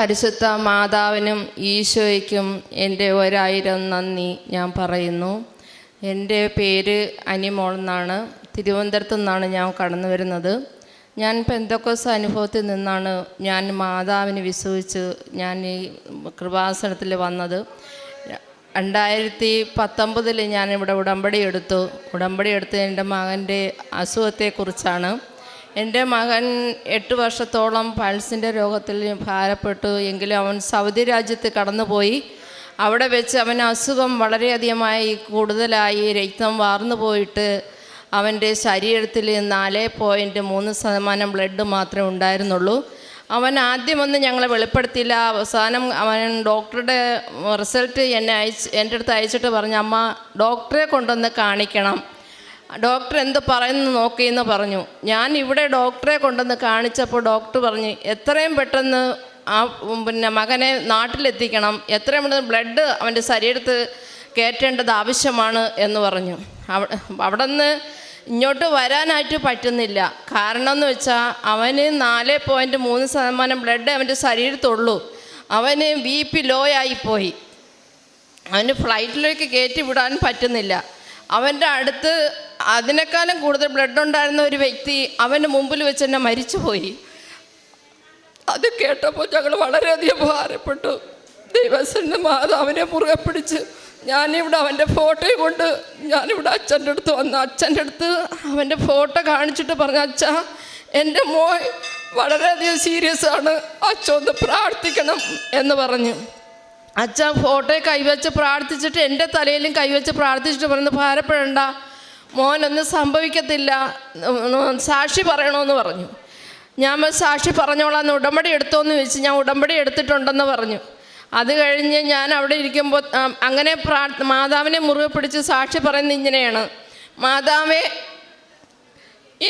പരിശുദ്ധ മാതാവിനും ഈശോയ്ക്കും എന്റെ ഒരായിരം നന്ദി ഞാൻ പറയുന്നു. എന്റെ പേര് അനിമോൾ എന്നാണ്. തിരുവനന്തപുരത്തു നിന്നാണ് ഞാൻ കടന്നു വരുന്നത്. ഞാൻ പെന്തക്കോസ് അനുഭവത്തിൽ നിന്നാണ് ഞാൻ മാതാവിന് വിശ്വസിച്ച് ഞാൻ ഈ കൃപാസനത്തിൽ വന്നത്. രണ്ടായിരത്തി പത്തൊമ്പതിൽ ഞാനിവിടെ ഉടമ്പടി എടുത്തു. ഉടമ്പടി എടുത്ത് എന്റെ മകന്റെ അസുഖത്തെക്കുറിച്ചാണ്. എന്റെ മകൻ എട്ട് വർഷത്തോളം പൾസിന്റെ രോഗത്തിൽ ഭാരപ്പെട്ടു. എങ്കിലും അവൻ സൗദി രാജ്യത്ത് കടന്നുപോയി. അവിടെ വെച്ച് അവന് അസുഖം വളരെയധികമായി കൂടുതലായി രക്തം വാർന്നു പോയിട്ട് അവന്റെ ശരീരത്തിൽ നാല് പോയിന്റ് മൂന്ന് ശതമാനം ബ്ലഡ് മാത്രമേ ഉണ്ടായിരുന്നുള്ളൂ. അവൻ ആദ്യമൊന്നും ഞങ്ങളെ വെളിപ്പെടുത്തിയില്ല. അവസാനം അവൻ ഡോക്ടറുടെ റിസൾട്ട് എന്നെ അയച്ച് എന്റെ അടുത്ത് അയച്ചിട്ട് പറഞ്ഞു അമ്മ ഡോക്ടറെ കൊണ്ടൊന്ന് കാണിക്കണം. ഡോക്ടർ എന്ത് പറയുന്നു നോക്കിയെന്ന് പറഞ്ഞു. ഞാൻ ഇവിടെ ഡോക്ടറെ കൊണ്ടുവന്ന് കാണിച്ചപ്പോൾ ഡോക്ടർ പറഞ്ഞു എത്രയും പെട്ടെന്ന് ആ പിന്നെ മകനെ നാട്ടിലെത്തിക്കണം. എത്രയും പെട്ടെന്ന് ബ്ലഡ് അവന്റെ ശരീരത്ത് കയറ്റേണ്ടത് ആവശ്യമാണ് എന്ന് പറഞ്ഞു. അവിടെ അവിടെ നിന്ന് ഇങ്ങോട്ട് വരാനായിട്ട് പറ്റുന്നില്ല. കാരണം എന്ന് വെച്ചാൽ അവന് നാല് പോയിന്റ് മൂന്ന് ശതമാനം ബ്ലഡ് അവന്റെ ശരീരത്തുള്ളൂ. അവന് ബി പി ലോ ആയിപ്പോയി അവന് ഫ്ലൈറ്റിലേക്ക് കയറ്റി വിടാൻ പറ്റുന്നില്ല. അവന്റെ അടുത്ത് അതിനേക്കാളും കൂടുതൽ ബ്ലഡ് ഉണ്ടായിരുന്ന ഒരു വ്യക്തി അവന്റെ മുമ്പിൽ വെച്ച് തന്നെ മരിച്ചുപോയി. അത് കേട്ടപ്പോൾ ഞങ്ങൾ വളരെയധികം ഭാരപ്പെട്ടു. ദൈവസന്റെ മാതാവിനെ മുറുകെ പിടിച്ച് ഞാനിവിടെ അവന്റെ ഫോട്ടോയും കൊണ്ട് ഞാനിവിടെ അച്ഛന്റെ അടുത്ത് വന്നു അച്ഛന്റെ അടുത്ത് അവന്റെ ഫോട്ടോ കാണിച്ചിട്ട് പറഞ്ഞു അച്ഛാ എന്റെ മോൻ വളരെയധികം സീരിയസ് ആണ് അച്ഛ ഒന്ന് പ്രാർത്ഥിക്കണം എന്ന് പറഞ്ഞു. അച്ഛൻ ഫോട്ടോയെ കൈവച്ച് പ്രാർത്ഥിച്ചിട്ട് എന്റെ തലയിലും കൈവച്ച് പ്രാർത്ഥിച്ചിട്ട് പറഞ്ഞു ഭാരപ്പെടണ്ട മോനൊന്നും സംഭവിക്കത്തില്ല. സാക്ഷി പറയണമെന്ന് പറഞ്ഞു. ഞാൻ സാക്ഷി പറഞ്ഞോളാം എന്ന് ഉടമ്പടി എടുത്തോന്ന് ചോദിച്ച് ഞാൻ ഉടമ്പടി എടുത്തിട്ടുണ്ടെന്ന് പറഞ്ഞു. അത് കഴിഞ്ഞ് ഞാൻ അവിടെ ഇരിക്കുമ്പോൾ അങ്ങനെ പ്രാ മാതാവിനെ മുറുകെ പിടിച്ച് സാക്ഷി പറയുന്നത് ഇങ്ങനെയാണ്. മാതാവേ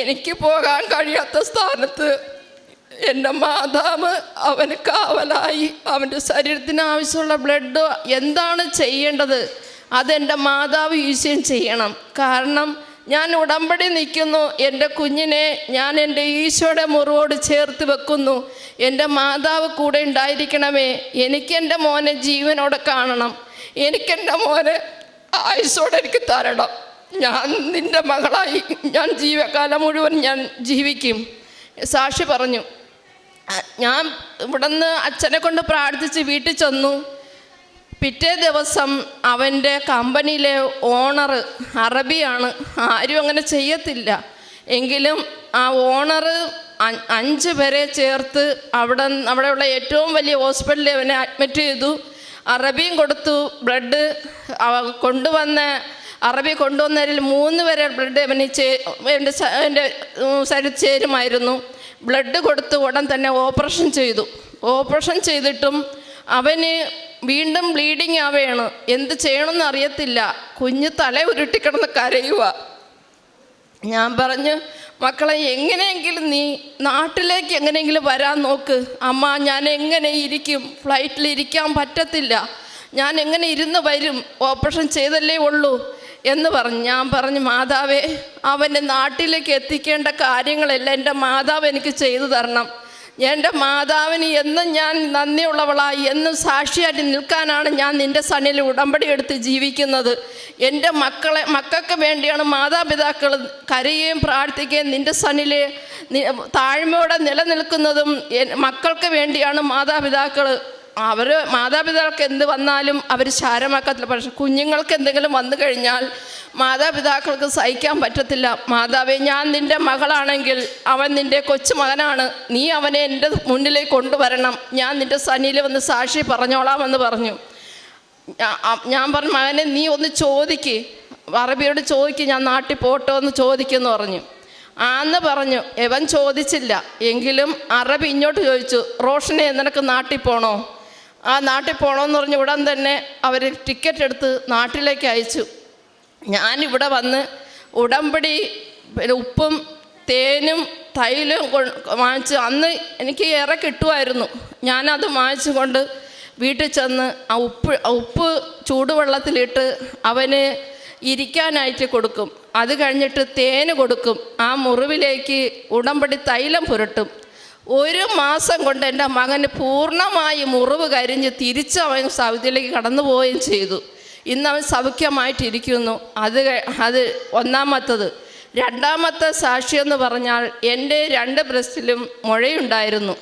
എനിക്ക് പോകാൻ കഴിയാത്ത സ്ഥാനത്ത് എന്റെ മാതാവ് അവന് കാവലായി. അവന്റെ ശരീരത്തിന് ആവശ്യമുള്ള ബ്ലഡ് എന്താണ് ചെയ്യേണ്ടത്? അതെന്റെ മാതാവ് ഈശ്വരൻ ചെയ്യണം. കാരണം ഞാൻ ഉടമ്പടി നിൽക്കുന്നു. എന്റെ കുഞ്ഞിനെ ഞാൻ എന്റെ ഈശോയുടെ മുറിവോട് ചേർത്ത് വെക്കുന്നു. എന്റെ മാതാവ് കൂടെ ഉണ്ടായിരിക്കണമേ. എനിക്കെന്റെ മോനെ ജീവനോടെ കാണണം. എനിക്കെന്റെ മോനെ ആയുസോടെ എനിക്ക് തരണം. ഞാൻ നിന്റെ മകളായി. ഞാൻ ജീവകാലം മുഴുവൻ ഞാൻ ജീവിക്കും. സാക്ഷി പറഞ്ഞു. ഞാൻ ഇവിടുന്ന് അച്ഛനെ കൊണ്ട് പ്രാർത്ഥിച്ച് വീട്ടിൽ ചെന്നു. പിറ്റേ ദിവസം അവന്റെ കമ്പനിയിലെ ഓണർ അറബിയാണ്. ആരും അങ്ങനെ ചെയ്യത്തില്ല. എങ്കിലും ആ ഓണർ അഞ്ച് പേരെ ചേർത്ത് അവിടെ അവിടെയുള്ള ഏറ്റവും വലിയ ഹോസ്പിറ്റലിൽ അവനെ അഡ്മിറ്റ് ചെയ്തു. അറബിയും കൊടുത്തു. ബ്ലഡ് കൊണ്ടുവന്ന അറബി കൊണ്ടുവന്നതിൽ മൂന്ന് പേരെ ബ്ലഡ് അവന് ചേ എന്റെ എന്റെ ചേരുമായിരുന്നു. ബ്ലഡ് കൊടുത്ത് ഉടൻ തന്നെ ഓപ്പറേഷൻ ചെയ്തു. ഓപ്പറേഷൻ ചെയ്തിട്ടും അവന് വീണ്ടും ബ്ലീഡിങ് ആവുകയാണ് എന്ത് ചെയ്യണമെന്ന് അറിയത്തില്ല. കുഞ്ഞ് തല ഉരുട്ടിക്കിടന്ന് കരയുക ഞാൻ പറഞ്ഞു മക്കളെ എങ്ങനെയെങ്കിലും നീ നാട്ടിലേക്ക് എങ്ങനെയെങ്കിലും വരാൻ നോക്ക്. അമ്മ ഞാൻ എങ്ങനെ ഇരിക്കും? ഫ്ലൈറ്റിൽ ഇരിക്കാൻ പറ്റത്തില്ല. ഞാൻ എങ്ങനെ ഇരുന്ന് വരും? ഓപ്പറേഷൻ ചെയ്തല്ലേ ഉള്ളൂ. എന്ന് പറഞ്ഞു. ഞാൻ പറഞ്ഞു മാതാവേ അവന്റെ നാട്ടിലേക്ക് എത്തിക്കേണ്ട കാര്യങ്ങളെല്ലാം എന്റെ മാതാവ് എനിക്ക് ചെയ്തു തരണം. എന്റെ മാതാവിന് എന്നും ഞാൻ നന്ദിയുള്ളവളായി എന്നും സാക്ഷിയായിട്ട് നിൽക്കാനാണ് ഞാൻ നിന്റെ സണ്ണിൽ ഉടമ്പടി എടുത്ത് ജീവിക്കുന്നത്. എന്റെ മക്കളെ മക്കൾക്ക് വേണ്ടിയാണ് മാതാപിതാക്കൾ കരയുകയും പ്രാർത്ഥിക്കുകയും നിന്റെ സണ്ണിൽ താഴ്മയോടെ നിലനിൽക്കുന്നതും മക്കൾക്ക് വേണ്ടിയാണ് മാതാപിതാക്കൾ അവർ മാതാപിതാക്കൾക്ക് എന്ത് വന്നാലും അവർ ശാരമാക്കത്തില്ല. പക്ഷെ കുഞ്ഞുങ്ങൾക്ക് എന്തെങ്കിലും വന്നു കഴിഞ്ഞാൽ മാതാപിതാക്കൾക്ക് സഹിക്കാൻ പറ്റത്തില്ല. മാതാവേ ഞാൻ നിന്റെ മകളാണെങ്കിൽ അവൻ നിന്റെ കൊച്ചു മകനാണ് നീ അവനെ എന്റെ മുന്നിലേക്ക് കൊണ്ടുവരണം. ഞാൻ നിന്റെ സനിയിൽ വന്ന് സാക്ഷി പറഞ്ഞോളാമെന്ന് പറഞ്ഞു. ഞാൻ പറഞ്ഞു മകനെ നീ ഒന്ന് ചോദിക്ക്. അറബിയോട് ചോദിക്ക് ഞാൻ നാട്ടിൽ പോട്ടോ എന്ന് ചോദിക്കുമെന്ന് പറഞ്ഞു. ആന്ന് പറഞ്ഞു എവൻ ചോദിച്ചില്ല. എങ്കിലും അറബി ഇങ്ങോട്ട് ചോദിച്ചു റോഷനെ നിനക്ക് നാട്ടിൽ പോണോ? ആ നാട്ടിൽ പോകണമെന്ന് പറഞ്ഞ് ഉടൻ തന്നെ അവർ ടിക്കറ്റ് എടുത്ത് നാട്ടിലേക്ക് അയച്ചു. ഞാനിവിടെ വന്ന് ഉടമ്പടി പിന്നെ ഉപ്പും തേനും തൈലും വാങ്ങിച്ച് അന്ന് എനിക്ക് ഏറെ കിട്ടുമായിരുന്നു. ഞാനത് വാങ്ങിച്ചു കൊണ്ട് വീട്ടിൽ ചെന്ന് ആ ഉപ്പ് ഉപ്പ് ചൂടുവെള്ളത്തിലിട്ട് അവന് ഇരിക്കാനായിട്ട് കൊടുക്കും. അത് കഴിഞ്ഞിട്ട് തേന് കൊടുക്കും. ആ മുറിവിലേക്ക് ഉടമ്പടി തൈലം പുരട്ടും. ഒരു മാസം കൊണ്ട് എന്റെ മകന് പൂർണമായി മുറിവ് കരിഞ്ഞ് തിരിച്ച് അവൻ സൗദിയിലേക്ക് കടന്നു പോവുകയും ചെയ്തു. ഇന്ന് അവൻ സൗഖ്യമായിട്ടിരിക്കുന്നു. അത് അത് ഒന്നാമത്തത്. രണ്ടാമത്തെ സാക്ഷി എന്ന് പറഞ്ഞാൽ എന്റെ രണ്ട് ബ്രസ്റ്റിലും മുഴയുണ്ടായിരുന്നു.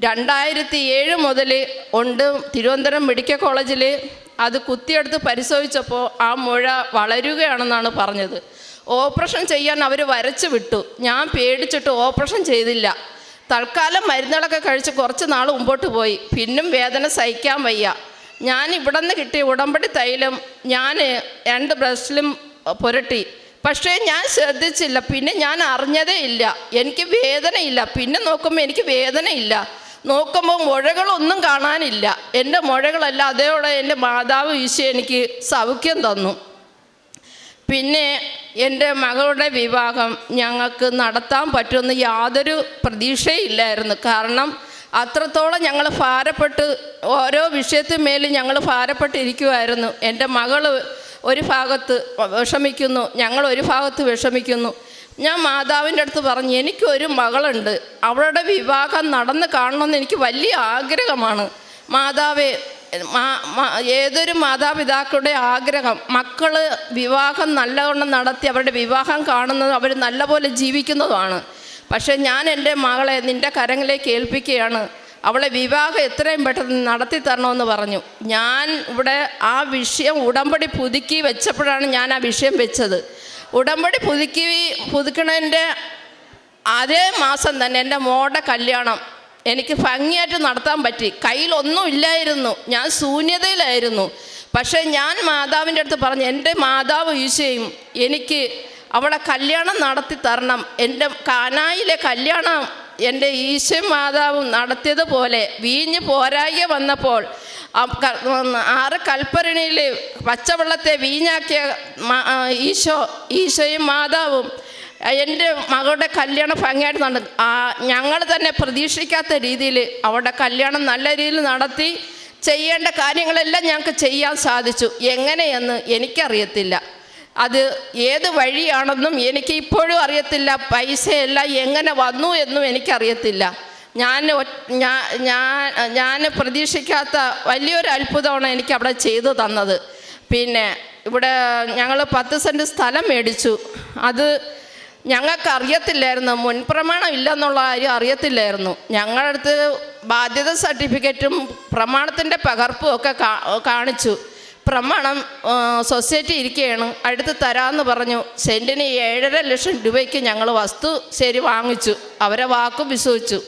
രണ്ടായിരത്തി ഏഴ് മുതൽ ഉണ്ട് തിരുവനന്തപുരം മെഡിക്കൽ കോളേജിൽ അത് കുത്തിയെടുത്ത് പരിശോധിച്ചപ്പോൾ ആ മുഴ വളരുകയാണെന്നാണ് പറഞ്ഞത്. ഓപ്പറേഷൻ ചെയ്യാൻ അവർ വരച്ചു വിട്ടു. ഞാൻ പേടിച്ചിട്ട് ഓപ്പറേഷൻ ചെയ്തില്ല. തൽക്കാലം മരുന്നുകളൊക്കെ കഴിച്ച് കുറച്ച് നാൾ മുമ്പോട്ട് പോയി. പിന്നും വേദന സഹിക്കാൻ വയ്യ. ഞാൻ ഇവിടെ നിന്ന് കിട്ടിയ ഉടമ്പടി തൈലം ഞാൻ രണ്ട് ബ്രഷിലും പുരട്ടി. പക്ഷേ ഞാൻ ശ്രദ്ധിച്ചില്ല. പിന്നെ ഞാൻ അറിഞ്ഞതേ ഇല്ല. എനിക്ക് വേദനയില്ല. പിന്നെ നോക്കുമ്പോൾ എനിക്ക് വേദനയില്ല. നോക്കുമ്പോൾ മുഴകളൊന്നും കാണാനില്ല. എന്റെ മുഴകളല്ല അതേപോലെ എന്റെ മാതാവ് ഈശോ എനിക്ക് സൗഖ്യം തന്നു. പിന്നെ എന്റെ മകളുടെ വിവാഹം ഞങ്ങൾക്ക് നടത്താൻ പറ്റുമെന്ന് യാതൊരു പ്രതീക്ഷയില്ലായിരുന്നു. കാരണം അത്രത്തോളം ഞങ്ങൾ ഭാരപ്പെട്ട് ഓരോ വിഷയത്തിന്മേലും ഞങ്ങൾ ഭാരപ്പെട്ടിരിക്കുമായിരുന്നു എന്റെ മകൾ ഒരു ഭാഗത്ത് വിഷമിക്കുന്നു ഞങ്ങൾ ഒരു ഭാഗത്ത് വിഷമിക്കുന്നു. ഞാൻ മാതാവിന്റെ അടുത്ത് പറഞ്ഞു എനിക്കൊരു മകളുണ്ട്. അവളുടെ വിവാഹം നടന്ന് കാണണമെന്ന് എനിക്ക് വലിയ ആഗ്രഹമാണ്. മാതാവേ ഏതൊരു മാതാപിതാക്കളുടെ ആഗ്രഹം മക്കൾ വിവാഹം നല്ലവണ്ണം നടത്തി അവരുടെ വിവാഹം കാണുന്നത് അവർ നല്ലപോലെ ജീവിക്കുന്നതുമാണ് പക്ഷേ ഞാൻ എന്റെ മകളെ നിന്റെ കരങ്ങളിലേക്ക് ഏൽപ്പിക്കുകയാണ്. അവളെ വിവാഹം എത്രയും പെട്ടെന്ന് നടത്തി തരണമെന്ന് പറഞ്ഞു. ഞാൻ ഇവിടെ ആ വിഷയം ഉടമ്പടി പുതുക്കി വെച്ചപ്പോഴാണ് ഞാൻ ആ വിഷയം വെച്ചത്. ഉടമ്പടി പുതുക്കി പുതുക്കണതിന്റെ അതേ മാസം തന്നെ എന്റെ മോടെ കല്യാണം എനിക്ക് ഭംഗിയായിട്ട് നടത്താൻ പറ്റി. കയ്യിലൊന്നും ഇല്ലായിരുന്നു. ഞാൻ ശൂന്യതയിലായിരുന്നു. പക്ഷേ ഞാൻ മാതാവിന്റെ അടുത്ത് പറഞ്ഞു എന്റെ മാതാവ് ഈശയും എനിക്ക് അവളെ കല്യാണം നടത്തി തരണം. എന്റെ കാനായിലെ കല്യാണം എന്റെ ഈശോയും മാതാവും നടത്തിയതുപോലെ വീഞ്ഞ് പോരായി വന്നപ്പോൾ ആറ് കൽപ്പരണിയിൽ പച്ചവെള്ളത്തെ വീഞ്ഞാക്കിയ ഈശോ ഈശോയും മാതാവും എന്റെ മകളുടെ കല്യാണം ഭംഗിയായിട്ട് നടന്നു ആ ഞങ്ങൾ തന്നെ പ്രതീക്ഷിക്കാത്ത രീതിയിൽ അവളുടെ കല്യാണം നല്ല രീതിയിൽ നടത്തി ചെയ്യേണ്ട കാര്യങ്ങളെല്ലാം ഞങ്ങൾക്ക് ചെയ്യാൻ സാധിച്ചു. എങ്ങനെയെന്ന് എനിക്കറിയത്തില്ല. അത് ഏത് വഴിയാണെന്നും എനിക്ക് ഇപ്പോഴും അറിയത്തില്ല. പൈസയെല്ലാം എങ്ങനെ വന്നു എന്നും എനിക്കറിയത്തില്ല. ഞാൻ ഞാൻ ഞാൻ പ്രതീക്ഷിക്കാത്ത വലിയൊരു അത്ഭുതമാണ് എനിക്ക് അവിടെ ചെയ്തു തന്നത്. പിന്നെ ഇവിടെ ഞങ്ങൾ പത്ത് സെന്റ് സ്ഥലം മേടിച്ചു. അത് ഞങ്ങൾക്ക് അറിയത്തില്ലായിരുന്നു മുൻപ്രമാണം ഇല്ലെന്നുള്ള കാര്യം അറിയത്തില്ലായിരുന്നു. ഞങ്ങളുടെ ബാധ്യത സർട്ടിഫിക്കറ്റും പ്രമാണത്തിന്റെ പകർപ്പും ഒക്കെ കാണിച്ചു. പ്രമാണം സൊസൈറ്റി ഇരിക്കുകയാണ് അടുത്ത് തരാമെന്ന് പറഞ്ഞു. സെന്റിന് ഏഴര ലക്ഷം രൂപയ്ക്ക് ഞങ്ങൾ വസ്തു ശരി വാങ്ങിച്ചു. അവരെ വാക്കും വിശ്വസിച്ചു.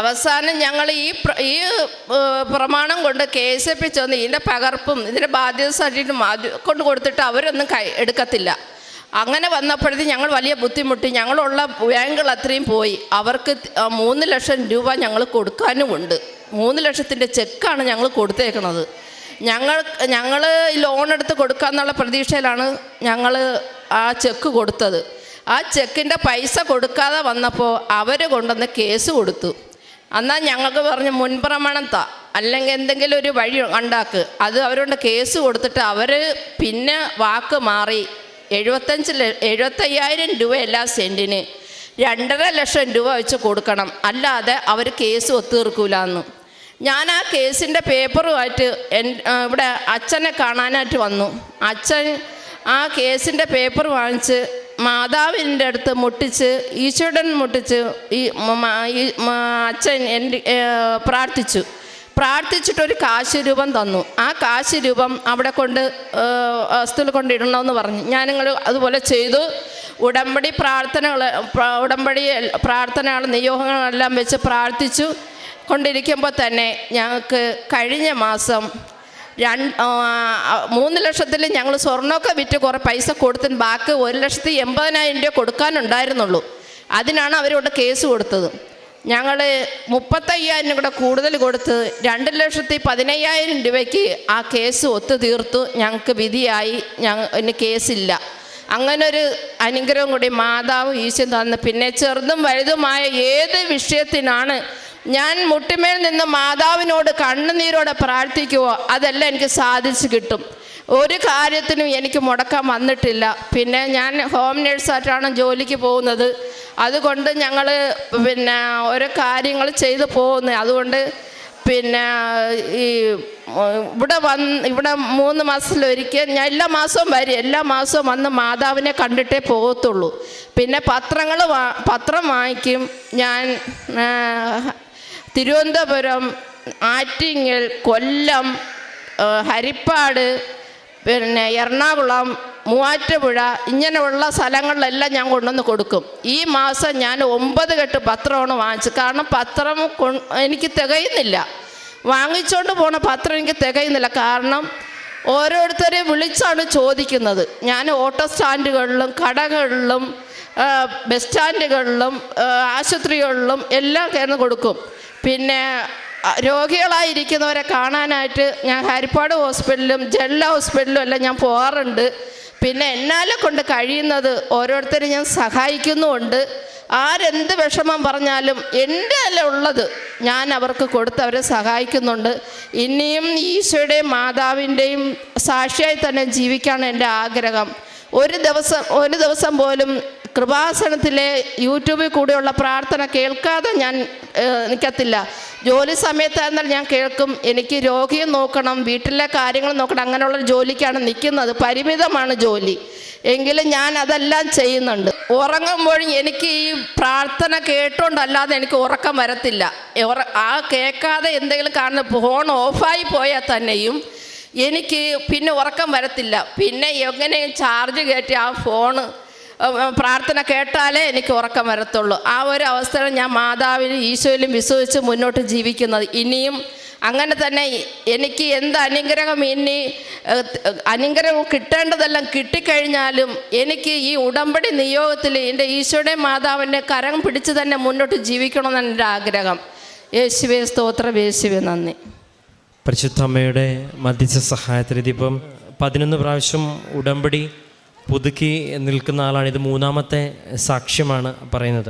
അവസാനം ഞങ്ങൾ ഈ ഈ പ്രമാണം കൊണ്ട് കെ എസ് എഫ് ചെന്ന് ഇതിന്റെ പകർപ്പും ഇതിന്റെ ബാധ്യത സർട്ടിഫിക്കറ്റും കൊണ്ട് കൊടുത്തിട്ട് അവരൊന്നും കൈ എടുക്കത്തില്ല. അങ്ങനെ വന്നപ്പോഴത്തേക്ക് ഞങ്ങൾ വലിയ ബുദ്ധിമുട്ടി. ഞങ്ങളുള്ള ബാങ്കുകൾ അത്രയും പോയി. അവർക്ക് മൂന്ന് ലക്ഷം രൂപ ഞങ്ങൾ കൊടുക്കാനുമുണ്ട്. മൂന്ന് ലക്ഷത്തിന്റെ ചെക്കാണ് ഞങ്ങൾ കൊടുത്തേക്കുന്നത്. ഞങ്ങൾ ഞങ്ങൾ ലോൺ എടുത്ത് കൊടുക്കാന്നുള്ള പ്രതീക്ഷയിലാണ് ഞങ്ങൾ ആ ചെക്ക് കൊടുത്തത്. ആ ചെക്കിന്റെ പൈസ കൊടുക്കാതെ വന്നപ്പോൾ അവർ കൊണ്ടുവന്ന് കേസ് കൊടുത്തു. എന്നാൽ ഞങ്ങൾക്ക് പറഞ്ഞ് മുൻപ്രമാണം താ. അല്ലെങ്കിൽ എന്തെങ്കിലും ഒരു വഴി ഉണ്ടാക്ക്. അത് അവരോട് കേസ് കൊടുത്തിട്ട് അവർ പിന്നെ വാക്ക് മാറി. എഴുപത്തഞ്ച് എഴുപത്തയ്യായിരം രൂപ എല്ലാ സെന്റിന് രണ്ടര ലക്ഷം രൂപ വെച്ച് കൊടുക്കണം. അല്ലാതെ അവർ കേസ് ഒത്തുതീർക്കൂലെന്ന്. ഞാൻ ആ കേസിന്റെ പേപ്പറുമായിട്ട് എൻ ഇവിടെ അച്ഛനെ കാണാനായിട്ട് വന്നു. അച്ഛൻ ആ കേസിന്റെ പേപ്പർ വാങ്ങിച്ച് മാതാവിന്റെ അടുത്ത് മുട്ടിച്ച് ഈശ്വരൻ മുട്ടിച്ച് ഈ അച്ഛൻ എന്റെ പ്രാർത്ഥിച്ചു. പ്രാർത്ഥിച്ചിട്ടൊരു കാശ് രൂപം തന്നു. ആ കാശ് രൂപം അവിടെ കൊണ്ട് വസ്തുവിൽ കൊണ്ട് ഇടണമെന്ന് പറഞ്ഞു. ഞാൻ നിങ്ങൾ അതുപോലെ ചെയ്തു. ഉടമ്പടി പ്രാർത്ഥനകൾ ഉടമ്പടി പ്രാർത്ഥനകൾ നിയോഗങ്ങളെല്ലാം വെച്ച് പ്രാർത്ഥിച്ചു. കൊണ്ടിരിക്കുമ്പോൾ തന്നെ ഞങ്ങൾക്ക് കഴിഞ്ഞ മാസം രണ്ട് മൂന്ന് ലക്ഷത്തിൽ ഞങ്ങൾ സ്വർണമൊക്കെ വിറ്റ് കുറേ പൈസ കൊടുത്തിന് ബാക്കി ഒരു ലക്ഷത്തി എൺപതിനായിരം രൂപ കൊടുക്കാനുണ്ടായിരുന്നുള്ളൂ. അതിനാണ് അവരോട് കേസ് കൊടുത്തത്. ഞങ്ങൾ മുപ്പത്തയ്യായിരം കൂടെ കൂടുതൽ കൊടുത്ത് രണ്ട് ലക്ഷത്തി പതിനയ്യായിരം രൂപയ്ക്ക് ആ കേസ് ഒത്തുതീർത്തു. ഞങ്ങൾക്ക് വിധിയായി. ഞങ്ങൾ കേസില്ല. അങ്ങനൊരു അനുഗ്രഹം കൂടി മാതാവ് ഈശ്വൻ തന്നു. പിന്നെ ചെറുതും വലുതുമായ ഏത് വിഷയത്തിനാണ് ഞാൻ മുട്ടിമേൽ നിന്ന് മാതാവിനോട് കണ്ണുനീരോടെ പ്രാർത്ഥിക്കുവോ അതെല്ലാം എനിക്ക് സാധിച്ചു കിട്ടും. ഒരു കാര്യത്തിനും എനിക്ക് മുടക്കാൻ വന്നിട്ടില്ല. പിന്നെ ഞാൻ ഹോം നേഴ്സായിട്ടാണ് ജോലിക്ക് പോകുന്നത്. അതുകൊണ്ട് ഞങ്ങൾ പിന്നെ ഓരോ കാര്യങ്ങൾ ചെയ്തു പോകുന്നു. അതുകൊണ്ട് പിന്നെ ഈ ഇവിടെ വന്ന് ഇവിടെ മൂന്ന് മാസത്തിലൊരിക്കൽ ഞാൻ എല്ലാ മാസവും വരും. എല്ലാ മാസവും വന്ന് മാതാവിനെ കണ്ടിട്ടേ പോകത്തുള്ളൂ. പിന്നെ പത്രങ്ങൾ പത്രം വാങ്ങിക്കും. ഞാൻ തിരുവനന്തപുരം ആറ്റിങ്ങൽ കൊല്ലം ഹരിപ്പാട് പിന്നെ എറണാകുളം മൂവാറ്റുപുഴ ഇങ്ങനെയുള്ള സ്ഥലങ്ങളിലെല്ലാം ഞാൻ കൊണ്ടുവന്ന് കൊടുക്കും. ഈ മാസം ഞാൻ ഒമ്പത് കെട്ട് പത്രമാണ് വാങ്ങിച്ചത്. കാരണം പത്രം എനിക്ക് തികയുന്നില്ല. വാങ്ങിച്ചുകൊണ്ട് പോണ പത്രം എനിക്ക് തികയുന്നില്ല. കാരണം ഓരോരുത്തരെ വിളിച്ചാണ് ചോദിക്കുന്നത്. ഞാൻ ഓട്ടോ സ്റ്റാൻഡുകളിലും കടകളിലും ബസ് സ്റ്റാൻഡുകളിലും ആശുപത്രികളിലും എല്ലാം കയറുന്ന കൊടുക്കും. പിന്നെ രോഗികളായിരിക്കുന്നവരെ കാണാനായിട്ട് ഞാൻ ഹരിപ്പാട് ഹോസ്പിറ്റലിലും ജെല്ല ഹോസ്പിറ്റലിലും എല്ലാം ഞാൻ പോകാറുണ്ട് പിന്നെ എന്നാലെ കൊണ്ട് കഴിയുന്നത്? ഓരോരുത്തരും ഞാൻ സഹായിക്കുന്നുമുണ്ട്. ആരെന്ത് വിഷമം പറഞ്ഞാലും എന്റെ അല്ല ഉള്ളത്. ഞാൻ അവർക്ക് കൊടുത്ത് അവരെ സഹായിക്കുന്നുണ്ട്. ഇനിയും ഈശോയുടെയും മാതാവിന്റെയും സാക്ഷിയായി തന്നെ ജീവിക്കാണ് എന്റെ ആഗ്രഹം. ഒരു ദിവസം ഒരു ദിവസം പോലും കൃപാസനത്തിലെ യൂട്യൂബിൽ കൂടെയുള്ള പ്രാർത്ഥന കേൾക്കാതെ ഞാൻ നിൽക്കത്തില്ല ജോലി സമയത്തായിരുന്നാൽ ഞാൻ കേൾക്കും. എനിക്ക് രോഗിയെ നോക്കണം വീട്ടിലെ കാര്യങ്ങൾ നോക്കണം അങ്ങനെയുള്ള ജോലിക്കാണ് നിൽക്കുന്നത്. പരിമിതമാണ് ജോലി. എങ്കിലും ഞാൻ അതെല്ലാം ചെയ്യുന്നുണ്ട്. ഉറങ്ങുമ്പോഴും എനിക്ക് ഈ പ്രാർത്ഥന കേട്ടോണ്ടല്ലാതെ എനിക്ക് ഉറക്കം വരത്തില്ല. ആ കേൾക്കാതെ എന്തെങ്കിലും കാരണം ഫോൺ ഓഫായി പോയാൽ തന്നെയും എനിക്ക് പിന്നെ ഉറക്കം വരത്തില്ല. പിന്നെ എങ്ങനെയും ചാർജ് കയറ്റി ആ ഫോണ് പ്രാർത്ഥന കേട്ടാലേ എനിക്ക് ഉറക്കം വരത്തുള്ളൂ. ആ ഒരു അവസരം ഞാൻ മാതാവിലും ഈശോയിലും വിശ്വസിച്ച് മുന്നോട്ട് ജീവിക്കുന്നത്. ഇനിയും അങ്ങനെ തന്നെ എനിക്ക് എന്ത് അനുഗ്രഹം ഇനി അനുഗ്രഹം കിട്ടേണ്ടതെല്ലാം കിട്ടിക്കഴിഞ്ഞാലും എനിക്ക് ഈ ഉടമ്പടി നിയോഗത്തിൽ എന്റെ ഈശോയുടെ മാതാവിന്റെ കരം പിടിച്ച് തന്നെ മുന്നോട്ട് ജീവിക്കണമെന്നാണ് എന്റെ ആഗ്രഹം. യേശുവേ സ്തോത്രം യേശുവേ നന്ദി. പരിശുദ്ധ അമ്മയുടെ മധ്യസ്ഥ സഹായത്തിൽ ഇതിപ്പം പതിനൊന്ന് പ്രാവശ്യം ഉടമ്പടി പുതുക്കി നിൽക്കുന്ന ആളാണ്. ഇത് മൂന്നാമത്തെ സാക്ഷ്യമാണ് പറയുന്നത്.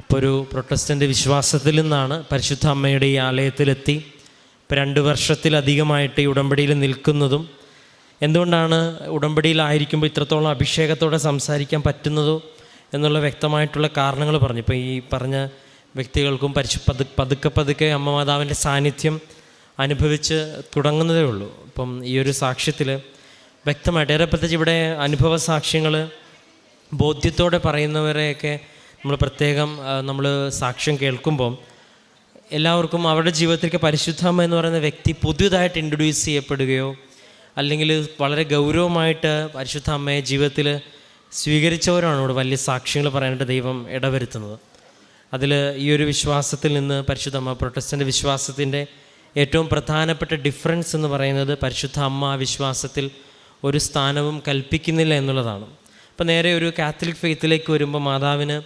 ഇപ്പോൾ ഒരു പ്രൊട്ടസ്റ്റന്റ് വിശ്വാസത്തിൽ നിന്നാണ് പരിശുദ്ധ അമ്മയുടെ ഈ ആലയത്തിലെത്തി. ഇപ്പോൾ രണ്ട് വർഷത്തിലധികമായിട്ട് ഈ ഉടമ്പടിയിൽ നിൽക്കുന്നതും എന്തുകൊണ്ടാണ് ഉടമ്പടിയിലായിരിക്കുമ്പോൾ ഇത്രത്തോളം അഭിഷേകത്തോടെ സംസാരിക്കാൻ പറ്റുന്നതോ എന്നുള്ള വ്യക്തമായിട്ടുള്ള കാരണങ്ങൾ പറഞ്ഞു. ഇപ്പോൾ ഈ പറഞ്ഞ വ്യക്തികൾക്കും പരിശു പതു പതുക്കെ പതുക്കെ അമ്മ മാതാവിന്റെ സാന്നിധ്യം അനുഭവിച്ച് തുടങ്ങുന്നതേ ഉള്ളൂ. അപ്പം ഈ ഒരു സാക്ഷ്യത്തിൽ വ്യക്തമായിട്ട്. ഏറെ പ്രത്യേകിച്ച് ഇവിടെ അനുഭവ സാക്ഷ്യങ്ങൾ ബോധ്യത്തോടെ പറയുന്നവരെയൊക്കെ നമ്മൾ പ്രത്യേകം നമ്മൾ സാക്ഷ്യം കേൾക്കുമ്പം എല്ലാവർക്കും അവരുടെ ജീവിതത്തിലേക്ക് പരിശുദ്ധമ്മ എന്ന് പറയുന്ന വ്യക്തി പുതിയതായിട്ട് ഇൻട്രൊഡ്യൂസ് ചെയ്യപ്പെടുകയോ അല്ലെങ്കിൽ വളരെ ഗൗരവമായിട്ട് പരിശുദ്ധ അമ്മയെ ജീവിതത്തിൽ സ്വീകരിച്ചവരാണ് ഇവിടെ വലിയ സാക്ഷ്യങ്ങൾ പറയാനായിട്ട് ദൈവം ഇടവരുത്തുന്നത്. അതിൽ ഈ ഒരു വിശ്വാസത്തിൽ നിന്ന് പരിശുദ്ധ അമ്മ പ്രൊട്ടസ്റ്റന്റ് വിശ്വാസത്തിന്റെ ഏറ്റവും പ്രധാനപ്പെട്ട ഡിഫറൻസ് എന്ന് പറയുന്നത് പരിശുദ്ധ അമ്മ വിശ്വാസത്തിൽ ഒരു സ്ഥാനവും കൽപ്പിക്കുന്നില്ല എന്നുള്ളതാണ്. അപ്പോൾ നേരെ ഒരു കാത്തലിക് ഫെയ്ത്തിലേക്ക് വരുമ്പോൾ മാതാവിന്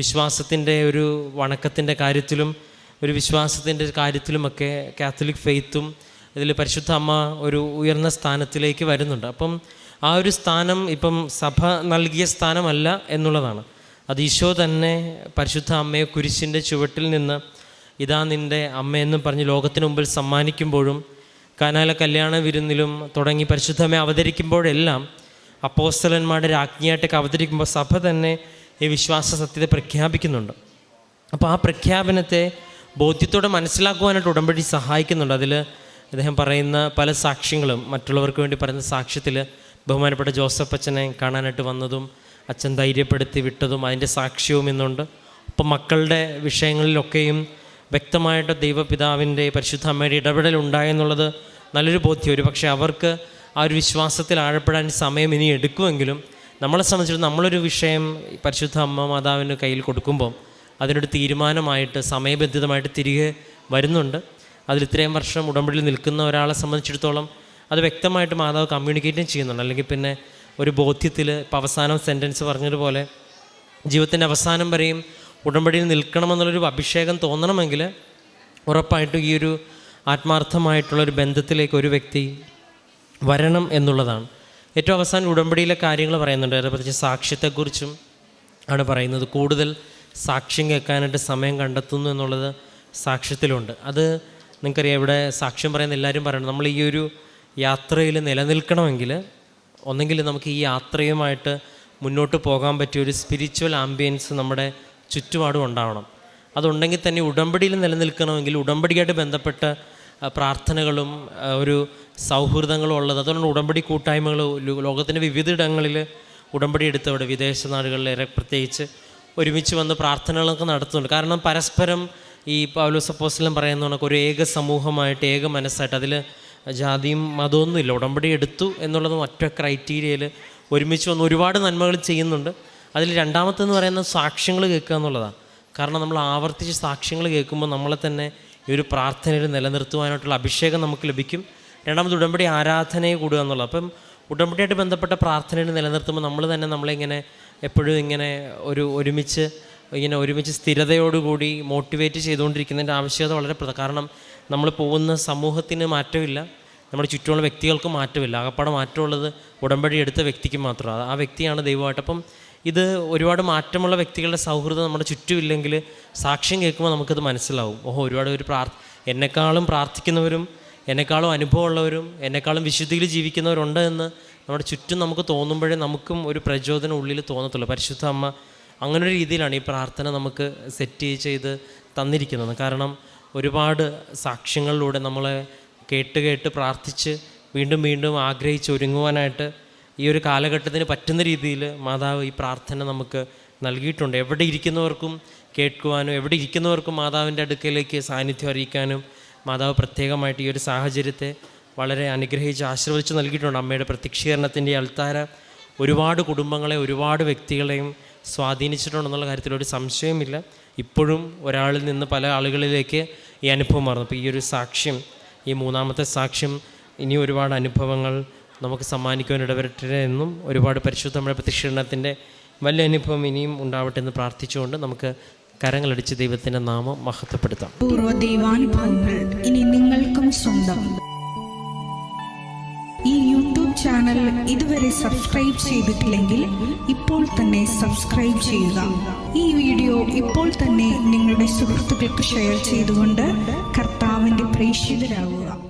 വിശ്വാസത്തിന്റെ ഒരു വണക്കത്തിന്റെ കാര്യത്തിലും ഒരു വിശ്വാസത്തിന്റെ കാര്യത്തിലുമൊക്കെ കാത്തലിക് ഫെയ്ത്തും ഇതിൽ പരിശുദ്ധ അമ്മ ഒരു ഉയർന്ന സ്ഥാനത്തിലേക്ക് വരുന്നുണ്ട്. അപ്പം ആ ഒരു സ്ഥാനം ഇപ്പം സഭ നൽകിയ സ്ഥാനമല്ല എന്നുള്ളതാണ്. അത് ഈശോ തന്നെ പരിശുദ്ധ അമ്മയെ കുരിശിന്റെ ചുവട്ടിൽ നിന്ന് ഇതാ നിന്റെ അമ്മയെന്നും പറഞ്ഞ് ലോകത്തിന് മുമ്പിൽ സമ്മാനിക്കുമ്പോഴും കാനാല കല്യാണ വിരുന്നിലും തുടങ്ങി പരിശുദ്ധമേ അവതരിക്കുമ്പോഴെല്ലാം അപ്പോസ്തലന്മാരുടെ രാജ്ഞിയായിട്ടൊക്കെ അവതരിക്കുമ്പോൾ സഭ തന്നെ ഈ വിശ്വാസ സത്യത പ്രഖ്യാപിക്കുന്നുണ്ട്. അപ്പോൾ ആ പ്രഖ്യാപനത്തെ ബോധ്യത്തോടെ മനസ്സിലാക്കുവാനായിട്ട് ഉടമ്പടി സഹായിക്കുന്നുണ്ട്. അതിൽ അദ്ദേഹം പറയുന്ന പല സാക്ഷ്യങ്ങളും മറ്റുള്ളവർക്ക് വേണ്ടി പറയുന്ന സാക്ഷ്യത്തിൽ ബഹുമാനപ്പെട്ട ജോസഫ് അച്ഛനെ കാണാനായിട്ട് വന്നതും അച്ഛൻ ധൈര്യപ്പെടുത്തി വിട്ടതും അതിന്റെ സാക്ഷ്യവും ഇന്നുണ്ട്. അപ്പം മക്കളുടെ വിഷയങ്ങളിലൊക്കെയും വ്യക്തമായിട്ട് ദൈവപിതാവിന്റെ പരിശുദ്ധ അമ്മയുടെ ഇടപെടൽ ഉണ്ടായെന്നുള്ളത് നല്ലൊരു ബോധ്യം. ഒരു പക്ഷേ അവർക്ക് ആ ഒരു വിശ്വാസത്തിൽ ആഴപ്പെടാൻ സമയം ഇനി എടുക്കുമെങ്കിലും നമ്മളെ സംബന്ധിച്ചിടത്തോളം നമ്മളൊരു വിഷയം പരിശുദ്ധ അമ്മ മാതാവിന്റെ കയ്യിൽ കൊടുക്കുമ്പോൾ അതിനൊരു തീരുമാനമായിട്ട് സമയബന്ധിതമായിട്ട് തിരികെ വരുന്നുണ്ട്. അതിൽ ഇത്രയും വർഷം ഉടമ്പടിയിൽ നിൽക്കുന്ന ഒരാളെ സംബന്ധിച്ചിടത്തോളം അത് വ്യക്തമായിട്ട് മാതാവ് കമ്മ്യൂണിക്കേറ്റും ചെയ്യുന്നുണ്ട്. അല്ലെങ്കിൽ പിന്നെ ഒരു ബോധ്യത്തിൽ ഇപ്പോൾ അവസാനം സെന്റൻസ് പറഞ്ഞതുപോലെ ജീവിതത്തിന്റെ അവസാനം വരെയും ഉടമ്പടിയിൽ നിൽക്കണമെന്നുള്ളൊരു അഭിഷേകം തോന്നണമെങ്കിൽ ഉറപ്പായിട്ടും ഈ ഒരു ആത്മാർത്ഥമായിട്ടുള്ളൊരു ബന്ധത്തിലേക്ക് ഒരു വ്യക്തി വരണം എന്നുള്ളതാണ്. ഏറ്റവും അവസാനം ഉടമ്പടിയിലെ കാര്യങ്ങൾ പറയുന്നുണ്ട്. പ്രത്യേകിച്ച് സാക്ഷ്യത്തെക്കുറിച്ചും ആണ് പറയുന്നത്. കൂടുതൽ സാക്ഷ്യം കേൾക്കാനായിട്ട് സമയം കണ്ടെത്തുന്നു എന്നുള്ളത് സാക്ഷ്യത്തിലുണ്ട്. അത് നിങ്ങൾക്കറിയാം ഇവിടെ സാക്ഷ്യം പറയുന്ന എല്ലാവരും പറയണം. നമ്മൾ ഈ ഒരു യാത്രയിൽ നിലനിൽക്കണമെങ്കിൽ ഒന്നെങ്കിൽ നമുക്ക് ഈ യാത്രയുമായിട്ട് മുന്നോട്ട് പോകാൻ പറ്റിയ ഒരു സ്പിരിച്വൽ ആംബിയൻസ് നമ്മുടെ ചുറ്റുപാടും ഉണ്ടാവണം. അതുണ്ടെങ്കിൽ തന്നെ ഉടമ്പടിയിൽ നിലനിൽക്കണമെങ്കിൽ ഉടമ്പടിയായിട്ട് ബന്ധപ്പെട്ട പ്രാർത്ഥനകളും ഒരു സൗഹൃദങ്ങളും ഉള്ളത്. അതുകൊണ്ട് ഉടമ്പടി കൂട്ടായ്മകൾ ലോകത്തിന്റെ വിവിധയിടങ്ങളിൽ ഉടമ്പടി എടുത്തവിടെ വിദേശ നാടുകളിലേറെ പ്രത്യേകിച്ച് ഒരുമിച്ച് വന്ന് പ്രാർത്ഥനകളൊക്കെ നടത്തുന്നുണ്ട്. കാരണം പരസ്പരം ഈ പൗലോസ് അപ്പോസ്ലം പറയുന്ന കണക്ക് ഒരു ഏക സമൂഹമായിട്ട് ഏക മനസ്സായിട്ട് അതിൽ ജാതിയും മതമൊന്നുമില്ല ഉടമ്പടി എടുത്തു എന്നുള്ളത് മറ്റൊരു ക്രൈറ്റീരിയയിൽ ഒരുമിച്ച് വന്ന് ഒരുപാട് നന്മകൾ ചെയ്യുന്നുണ്ട്. അതിൽ രണ്ടാമത്തെന്ന് പറയുന്നത് സാക്ഷ്യങ്ങൾ കേൾക്കുക എന്നുള്ളതാണ്. കാരണം നമ്മൾ ആവർത്തിച്ച് സാക്ഷ്യങ്ങൾ കേൾക്കുമ്പോൾ നമ്മളെ തന്നെ ഈ ഒരു പ്രാർത്ഥനയിൽ നിലനിർത്തുവാനായിട്ടുള്ള അഭിഷേകം നമുക്ക് ലഭിക്കും. രണ്ടാമത് ഉടമ്പടി ആരാധനയെ കൂടുക എന്നുള്ളത് അപ്പം ഉടമ്പടിയായിട്ട് ബന്ധപ്പെട്ട പ്രാർത്ഥനയിൽ നിലനിർത്തുമ്പോൾ നമ്മൾ തന്നെ നമ്മളിങ്ങനെ എപ്പോഴും ഇങ്ങനെ ഒരു ഒരുമിച്ച് ഇങ്ങനെ ഒരുമിച്ച് സ്ഥിരതയോടുകൂടി മോട്ടിവേറ്റ് ചെയ്തുകൊണ്ടിരിക്കുന്നതിന്റെ ആവശ്യകത വളരെ പ്രധാന കാരണം നമ്മൾ പോകുന്ന സമൂഹത്തിന് മാറ്റമില്ല. നമ്മുടെ ചുറ്റുമുള്ള വ്യക്തികൾക്ക് മാറ്റമില്ല. അകപ്പാടെ മാറ്റമുള്ളത് ഉടമ്പടി എടുത്ത വ്യക്തിക്ക് മാത്രമാണ്. ആ വ്യക്തിയാണ് ദൈവമായിട്ട്. അപ്പം ഇത് ഒരുപാട് മാറ്റമുള്ള വ്യക്തികളുടെ സൗഹൃദം നമ്മുടെ ചുറ്റുമില്ലെങ്കിൽ സാക്ഷ്യം കേൾക്കുമ്പോൾ നമുക്കത് മനസ്സിലാവും. ഓഹോ ഒരുപാട് ഒരു പ്രാർ എന്നെക്കാളും പ്രാർത്ഥിക്കുന്നവരും എന്നെക്കാളും അനുഭവമുള്ളവരും എന്നെക്കാളും വിശുദ്ധിയിൽ ജീവിക്കുന്നവരുണ്ട് എന്ന് നമ്മുടെ ചുറ്റും നമുക്ക് തോന്നുമ്പോഴേ നമുക്കും ഒരു പ്രചോദനം ഉള്ളിൽ തോന്നത്തുള്ളൂ. പരിശുദ്ധ അമ്മ അങ്ങനെ ഒരു രീതിയിലാണ് ഈ പ്രാർത്ഥന നമുക്ക് സെറ്റ് ചെയ്ത് തന്നിരിക്കുന്നത്. കാരണം ഒരുപാട് സാക്ഷ്യങ്ങളിലൂടെ നമ്മളെ കേട്ട് കേട്ട് പ്രാർത്ഥിച്ച് വീണ്ടും വീണ്ടും ആഗ്രഹിച്ച് ഒരുങ്ങുവാനായിട്ട് ഈ ഒരു കാലഘട്ടത്തിന് പറ്റുന്ന രീതിയിൽ മാതാവ് ഈ പ്രാർത്ഥന നമുക്ക് നൽകിയിട്ടുണ്ട്. എവിടെ ഇരിക്കുന്നവർക്കും കേൾക്കുവാനും എവിടെ ഇരിക്കുന്നവർക്കും മാതാവിന്റെ അടുക്കലേക്ക് സാന്നിധ്യം അറിയിക്കാനും മാതാവ് പ്രത്യേകമായിട്ട് ഈ ഒരു സാഹചര്യത്തെ വളരെ അനുഗ്രഹിച്ച് ആശീർവദിച്ച് നൽകിയിട്ടുണ്ട്. അമ്മയുടെ പ്രത്യക്ഷീകരണത്തിന്റെ അൾത്താര ഒരുപാട് കുടുംബങ്ങളെ ഒരുപാട് വ്യക്തികളെയും സ്വാധീനിച്ചിട്ടുണ്ടെന്നുള്ള കാര്യത്തിൽ ഒരു സംശയമില്ല ഇപ്പോഴും ഒരാളിൽ നിന്ന് പല ആളുകളിലേക്ക് ഈ അനുഭവം മാറുന്നു. അപ്പോൾ ഈ ഒരു സാക്ഷ്യം ഈ മൂന്നാമത്തെ സാക്ഷ്യം ഇനി ഒരുപാട് അനുഭവങ്ങൾ നമുക്ക് സമ്മാനിക്കുവാൻ ഇടവരട്ടെ എന്നും ഒരുപാട് പരിശുദ്ധ നമ്മുടെ പ്രത്യക്ഷീകരണത്തിന്റെ വലിയ അനുഭവം ഇനിയും ഉണ്ടാവട്ടെ എന്ന് പ്രാർത്ഥിച്ചുകൊണ്ട് നമുക്ക് കരങ്ങളടിച്ച് ദൈവത്തിന്റെ നാമം മഹത്വപ്പെടുത്താം. പൂർവ ദൈവാനുഭവങ്ങൾ ഇനി നിങ്ങൾക്കും സ്വന്തം. ഈ യൂട്യൂബ് ചാനൽ ഇതുവരെ സബ്സ്ക്രൈബ് ചെയ്തിട്ടില്ലെങ്കിൽ ഇപ്പോൾ തന്നെ സബ്സ്ക്രൈബ് ചെയ്യുക. ഈ വീഡിയോ ഇപ്പോൾ തന്നെ നിങ്ങളുടെ സുഹൃത്തുക്കൾക്ക് ഷെയർ ചെയ്തുകൊണ്ട് കർത്താവിന്റെ പ്രേക്ഷിതരാകുക